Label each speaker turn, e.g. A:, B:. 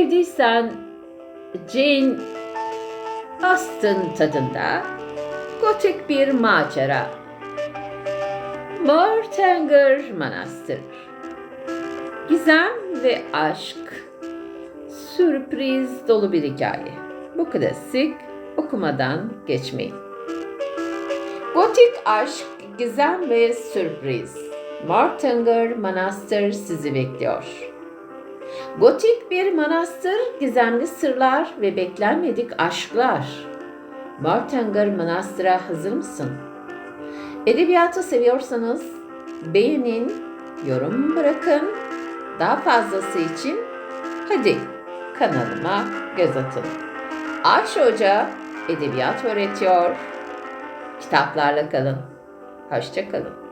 A: sevdiysen Jane Austen tadında gotik bir macera. Mortanger Manastır. Gizem ve aşk. Sürpriz dolu bir hikaye. Bu klasik okumadan geçmeyin. Gotik aşk, gizem ve sürpriz. Mortanger Manastır sizi bekliyor. Gotik bir manastır, gizemli sırlar ve beklenmedik aşklar. Mortanger Manastır'a hazır mısın? Edebiyatı seviyorsanız beğenin, yorum bırakın. Daha fazlası için hadi kanalıma göz atın. Ayşe Hoca edebiyat öğretiyor. Kitaplarla kalın. Hoşça kalın.